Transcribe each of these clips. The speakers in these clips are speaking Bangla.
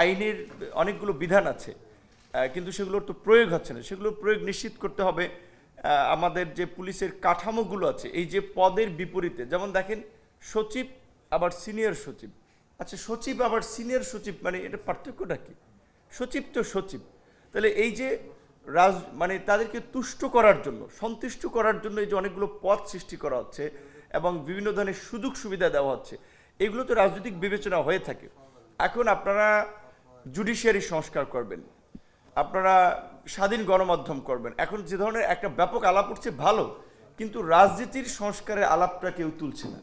আইনের অনেকগুলো বিধান আছে কিন্তু সেগুলোর তো প্রয়োগ হচ্ছে না। সেগুলোর প্রয়োগ নিশ্চিত করতে হবে আমাদের যে পুলিশের কাঠামোগুলো আছে, এই যে পদের বিপরীতে। যেমন দেখেন, সচিব, আবার সিনিয়র সচিব। আচ্ছা সচিব, আবার সিনিয়র সচিব মানে এটা পার্থক্যটা কি? সচিব তো সচিব। তাহলে এই যে রাজ মানে তাদেরকে তুষ্ট করার জন্য, সন্তুষ্ট করার জন্য এই যে অনেকগুলো পদ সৃষ্টি করা হচ্ছে এবং বিভিন্ন ধরনের সুযোগ সুবিধা দেওয়া হচ্ছে, এগুলো তো রাজনৈতিক বিবেচনা হয়ে থাকে। এখন আপনারা জুডিশিয়ারি সংস্কার করবেন। আপনারা স্বাধীন গণমাধ্যম করবেন। এখন যে ধরনের একটা ব্যাপক আলাপ উঠছে, ভালো। কিন্তু রাজনীতির সংস্কারের আলাপটা কেউ তুলছে না।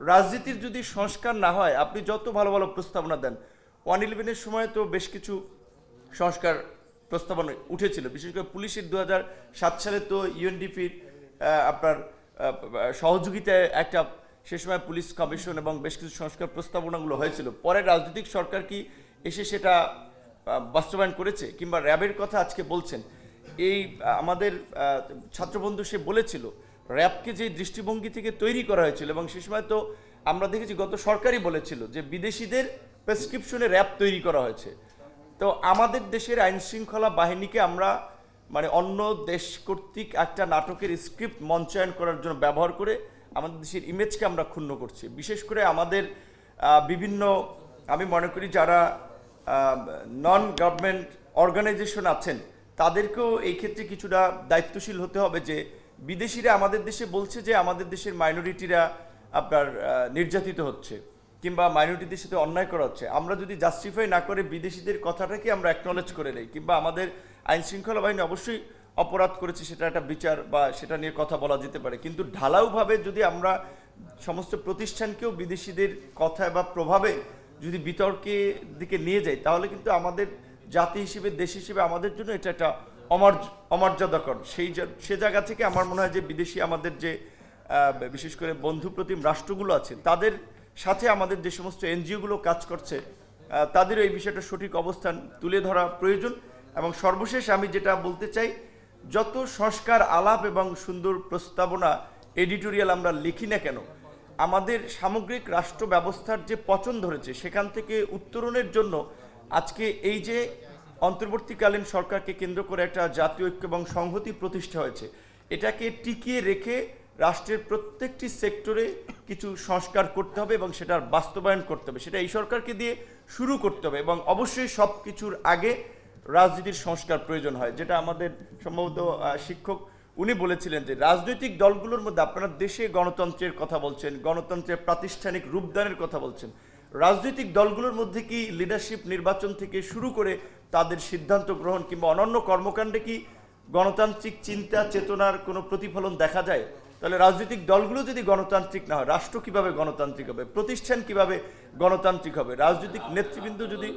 রাজনীতির যদি সংস্কার না হয়, আপনি যত ভালো ভালো প্রস্তাবনা দেন, ওয়ান ইলেভেনের সময় তো বেশ কিছু সংস্কার প্রস্তাবনা উঠেছিল। বিশেষ করে পুলিশের দু সাত সালে তো ইউএনডিপির আপনার সহযোগিতায় একটা সে সময় পুলিশ কমিশন এবং বেশ কিছু সংস্কার প্রস্তাবনাগুলো হয়েছিল। পরে রাজনৈতিক সরকার কি এসে সেটা বাস্তবায়ন করেছে কিংবা র্যাবের কথা আজকে বলছেন। এই আমাদের ছাত্রবন্ধু সে বলেছিল, র্যাবকে যে দৃষ্টিভঙ্গি থেকে তৈরি করা হয়েছিল এবং সে সময় তো আমরা দেখেছি গত সরকারই বলেছিল যে বিদেশিদের প্রেসক্রিপশনে র্যাব তৈরি করা হয়েছে। তো আমাদের দেশের আইন শৃঙ্খলা বাহিনীকে আমরা মানে অন্য দেশ কর্তৃক একটা নাটকের স্ক্রিপ্ট মঞ্চায়ন করার জন্য ব্যবহার করে আমাদের দেশের ইমেজকে আমরা ক্ষুণ্ণ করছি। বিশেষ করে আমাদের বিভিন্ন আমি মনে করি যারা নন গভর্নমেন্ট অর্গানাইজেশন আছেন, তাদেরকেও এই ক্ষেত্রে কিছুটা দায়িত্বশীল হতে হবে যে বিদেশিরা আমাদের দেশে বলছে যে আমাদের দেশের মাইনরিটিরা আপনার নির্যাতিত হচ্ছে কিংবা মাইনরিটিদের সাথে অন্যায় করা হচ্ছে। আমরা যদি জাস্টিফাই না করে বিদেশিদের কথাটাকে আমরা অ্যাকনলেজ করে নেই, কিংবা আমাদের আইন শৃঙ্খলা বাহিনী অবশ্যই অপরাধ করেছে, সেটা একটা বিচার বা সেটা নিয়ে কথা বলা যেতে পারে। কিন্তু ঢালাওভাবে যদি আমরা সমস্ত প্রতিষ্ঠানকেও বিদেশিদের কথা বা প্রভাবে যদি বিতর্কের দিকে নিয়ে যাই, তাহলে কিন্তু আমাদের জাতি হিসেবে, দেশ হিসেবে আমাদের জন্য এটা একটা অমর্য, অমর্যাদাকর। সেই সে জায়গা থেকে আমার মনে হয় যে বিদেশি আমাদের যে বিশেষ করে বন্ধু প্রতিম রাষ্ট্রগুলো আছে, তাদের সাথে আমাদের যে সমস্ত এনজিওগুলো কাজ করছে তাদেরও এই বিষয়টা সঠিক অবস্থান তুলে ধরা প্রয়োজন। এবং সর্বশেষ আমি যেটা বলতে চাই, যত সংস্কার, আলাপ এবং সুন্দর প্রস্তাবনা, এডিটোরিয়াল আমরা লিখি না কেন আমাদের সামগ্রিক রাষ্ট্র ব্যবস্থার যে পচন ধরেছে, সেখান থেকে উত্তরণের জন্য আজকে এই যে অন্তর্বর্তীকালীন সরকারকে কেন্দ্র করে একটা জাতীয় ঐক্য এবং সংহতি প্রতিষ্ঠা হয়েছে, এটাকে টিকিয়ে রেখে রাষ্ট্রের প্রত্যেকটি সেক্টরে কিছু সংস্কার করতে হবে এবং সেটার বাস্তবায়ন করতে হবে। সেটা এই সরকারকে দিয়ে শুরু করতে হবে এবং অবশ্যই সব কিছুর আগে রাজনীতির সংস্কার প্রয়োজন হয়, যেটা আমাদের সম্ভবত শিক্ষক উনি বলেছিলেন যে রাজনৈতিক দলগুলোর মধ্যে আপনারা দেশে গণতন্ত্রের কথা বলছেন, গণতন্ত্রের প্রাতিষ্ঠানিক রূপদানের কথা বলছেন। রাজনৈতিক দলগুলোর মধ্যে কি লিডারশিপ নির্বাচন থেকে শুরু করে তাদের সিদ্ধান্ত গ্রহণ কিংবা অনন্য কর্মকাণ্ডে কি গণতান্ত্রিক চিন্তা, চেতনার কোনো প্রতিফলন দেখা যায়? তাহলে রাজনৈতিক দলগুলো যদি গণতান্ত্রিক না হয়, রাষ্ট্র কীভাবে গণতান্ত্রিক হবে? প্রতিষ্ঠান কীভাবে গণতান্ত্রিক হবে? রাজনৈতিক নেতৃবৃন্দ যদি